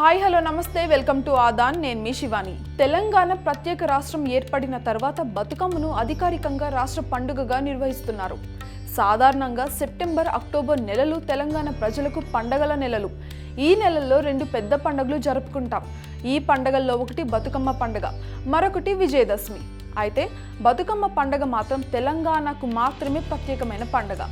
Hi hello నమస్తే welcome to Aadan. నేను మీ శివాని. తెలంగాణ ప్రత్యేక రాష్ట్రం ఏర్పడిన తర్వాత బతుకమ్మను అధికారికంగా రాష్ట్ర పండుగగా నిర్వహిస్తున్నారు. సాధారణంగా సెప్టెంబర్ అక్టోబర్ నెలలు తెలంగాణ ప్రజలకు పండగల నెలలు. ఈ నెలల్లో రెండు పెద్ద పండుగలు జరుపుకుంటాం. ఈ పండగల్లో ఒకటి బతుకమ్మ పండుగ మరొకటి విజయదశమి. అయితే బతుకమ్మ పండగ మాత్రం తెలంగాణకు మాత్రమే ప్రత్యేకమైన పండగ.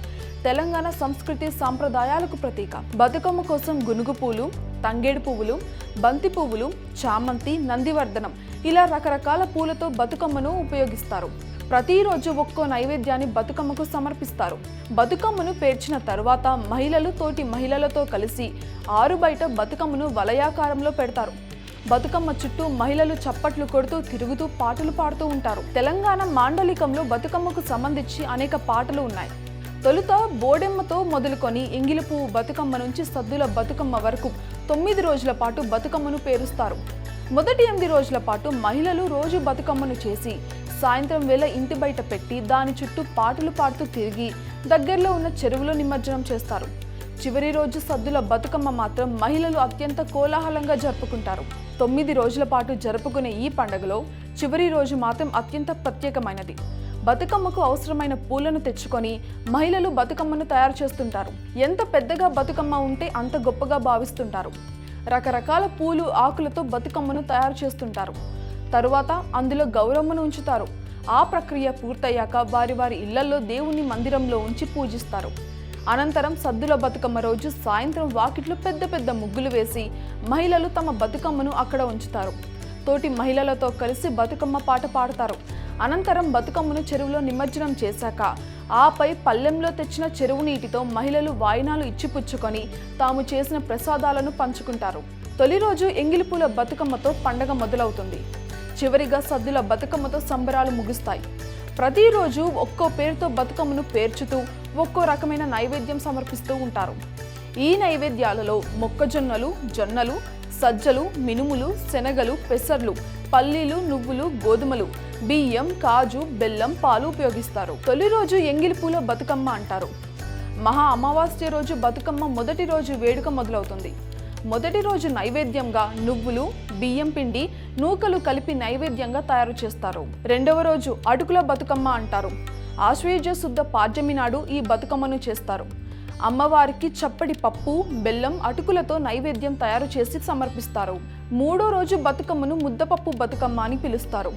తెలంగాణ సంస్కృతి సాంప్రదాయాలకు ప్రతీక. బతుకమ్మ కోసం గునుగు పూలు తంగేడు పువ్వులు బంతి పువ్వులు చామంతి నందివర్ధనం ఇలా రకరకాల పూలతో బతుకమ్మను ఉపయోగిస్తారు. ప్రతిరోజు ఒక్కో నైవేద్యాన్ని బతుకమ్మకు సమర్పిస్తారు. బతుకమ్మను పేర్చిన తరువాత మహిళలు తోటి మహిళలతో కలిసి ఆరు బయట బతుకమ్మను వలయాకారంలో పెడతారు. బతుకమ్మ చుట్టూ మహిళలు చప్పట్లు కొడుతూ తిరుగుతూ పాటలు పాడుతూ ఉంటారు. తెలంగాణ మాండలికంలో బతుకమ్మకు సంబంధించి అనేక పాటలు ఉన్నాయి. తొలుత బోడెమ్మతో మొదలుకొని ఎంగిలి బతుకమ్మ నుంచి సద్దుల బతుకమ్మ వరకు తొమ్మిది రోజుల పాటు బతుకమ్మను పేరుస్తారు. మొదటి ఎనిమిది రోజుల పాటు మహిళలు రోజు బతుకమ్మను చేసి సాయంత్రం వేళ ఇంటి బయట పెట్టి దాని చుట్టూ పాటలు పాడుతూ తిరిగి దగ్గరలో ఉన్న చెరువులో నిమజ్జనం చేస్తారు. చివరి రోజు సద్దుల బతుకమ్మ మాత్రం మహిళలు అత్యంత కోలాహలంగా జరుపుకుంటారు. తొమ్మిది రోజుల పాటు జరుపుకునే ఈ పండుగలో చివరి రోజు మాత్రం అత్యంత ప్రత్యేకమైనది. బతుకమ్మకు అవసరమైన పూలను తెచ్చుకొని మహిళలు బతుకమ్మను తయారు చేస్తుంటారు. ఎంత పెద్దగా బతుకమ్మ ఉంటే అంత గొప్పగా భావిస్తుంటారు. రకరకాల పూలు ఆకులతో బతుకమ్మను తయారు చేస్తుంటారు. తరువాత అందులో గౌరమ్మను ఉంచుతారు. ఆ ప్రక్రియ పూర్తయ్యాక వారి వారి ఇళ్ళలో దేవుని మందిరంలో ఉంచి పూజిస్తారు. అనంతరం సద్దుల బతుకమ్మ రోజు సాయంత్రం వాకిట్లో పెద్ద పెద్ద ముగ్గులు వేసి మహిళలు తమ బతుకమ్మను అక్కడ ఉంచుతారు. తోటి మహిళలతో కలిసి బతుకమ్మ పాట పాడతారు. అనంతరం బతుకమ్మను చెరువులో నిమజ్జనం చేశాక ఆపై పల్లెంలో తెచ్చిన చెరువు నీటితో మహిళలు వాయినాలు ఇచ్చిపుచ్చుకొని తాము చేసిన ప్రసాదాలను పంచుకుంటారు. తొలి రోజు ఎంగిలిపూల బతుకమ్మతో పండగ మొదలవుతుంది. చివరిగా సద్దుల బతుకమ్మతో సంబరాలు ముగుస్తాయి. ప్రతిరోజు ఒక్కో పేరుతో బతుకమ్మను పేర్చుతూ ఒక్కో రకమైన నైవేద్యం సమర్పిస్తూ ఉంటారు. ఈ నైవేద్యాలలో మొక్కజొన్నలు జొన్నలు సజ్జలు మినుములు శనగలు పెసర్లు పల్లీలు నువ్వులు గోధుమలు బియ్యం కాజు బెల్లం పాలు ఉపయోగిస్తారు. తొలి రోజు ఎంగిలి పూల బతుకమ్మ అంటారు. మహా అమావాస్య రోజు బతుకమ్మ మొదటి రోజు వేడుక మొదలవుతుంది. మొదటి రోజు నైవేద్యంగా నువ్వులు బియ్యం పిండి నూకలు కలిపి నైవేద్యంగా తయారు చేస్తారు. రెండవ రోజు అటుకుల బతుకమ్మ అంటారు. ఆశ్వేజ శుద్ధ పాడ్యమి నాడు ఈ బతుకమ్మను చేస్తారు. అమ్మవారికి చప్పడి పప్పు బెల్లం అటుకులతో నైవేద్యం తయారు చేసి సమర్పిస్తారు. మూడో రోజు బతుకమ్మను ముద్దపప్పు బతుకమ్మ అని పిలుస్తారు.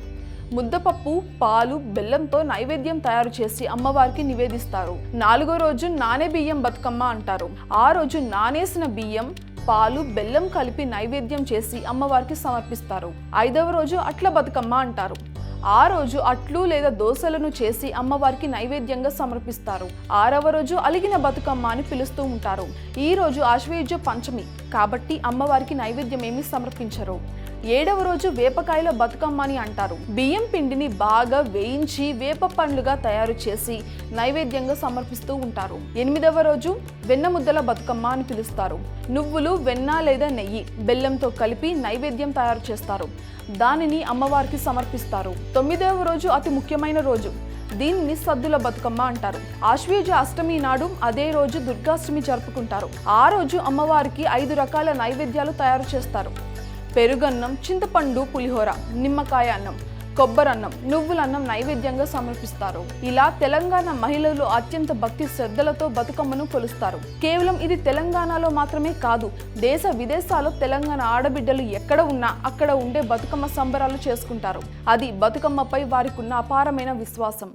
ముద్దపప్పు పాలు బెల్లంతో నైవేద్యం తయారు చేసి అమ్మవారికి నివేదిస్తారు. నాలుగో రోజు నానే బియ్యం బతుకమ్మ అంటారు. ఆ రోజు నానేసిన బియ్యం పాలు బెల్లం కలిపి నైవేద్యం చేసి అమ్మవారికి సమర్పిస్తారు. ఐదవ రోజు అట్ల బతుకమ్మ అంటారు. ఆ రోజు అట్లు లేదా దోశలను చేసి అమ్మవారికి నైవేద్యంగా సమర్పిస్తారు. ఆరవ రోజు అలిగిన బతుకమ్మ అని పిలుస్తూ ఉంటారు. ఈ రోజు ఆశ్వేయుజ పంచమి. కాబట్టి అమ్మవారికి నైవేద్యం ఏమీ సమర్పించరు. ఏడవ రోజు వేపకాయల బతుకమ్మ అని అంటారు. బియ్యం పిండిని బాగా వేయించి వేప పండ్లుగా తయారు చేసి నైవేద్యంగా సమర్పిస్తూ ఉంటారు. ఎనిమిదవ రోజు వెన్న ముద్దల బతుకమ్మ అని పిలుస్తారు. నువ్వులు వెన్న లేదా నెయ్యి బెల్లంతో కలిపి నైవేద్యం తయారు చేస్తారు. దానిని అమ్మవారికి సమర్పిస్తారు. తొమ్మిదవ రోజు అతి ముఖ్యమైన రోజు. దీనిని సద్దుల బతుకమ్మ అంటారు. ఆశ్వేజ అష్టమి నాడు అదే రోజు దుర్గాష్టమి జరుపుకుంటారు. ఆ రోజు అమ్మవారికి ఐదు రకాల నైవేద్యాలు తయారు చేస్తారు. పెరుగన్నం చింతపండు పులిహోర నిమ్మకాయ అన్నం కొబ్బరన్నం నువ్వులన్నం నైవేద్యంగా సమర్పిస్తారు. ఇలా తెలంగాణ మహిళలు అత్యంత భక్తి శ్రద్ధలతో బతుకమ్మను కొలుస్తారు. కేవలం ఇది తెలంగాణలో మాత్రమే కాదు దేశ విదేశాల్లో తెలంగాణ ఆడబిడ్డలు ఎక్కడ ఉన్నా అక్కడ ఉండే బతుకమ్మ సంబరాలు చేసుకుంటారు. అది బతుకమ్మపై వారికి ఉన్న అపారమైన విశ్వాసం.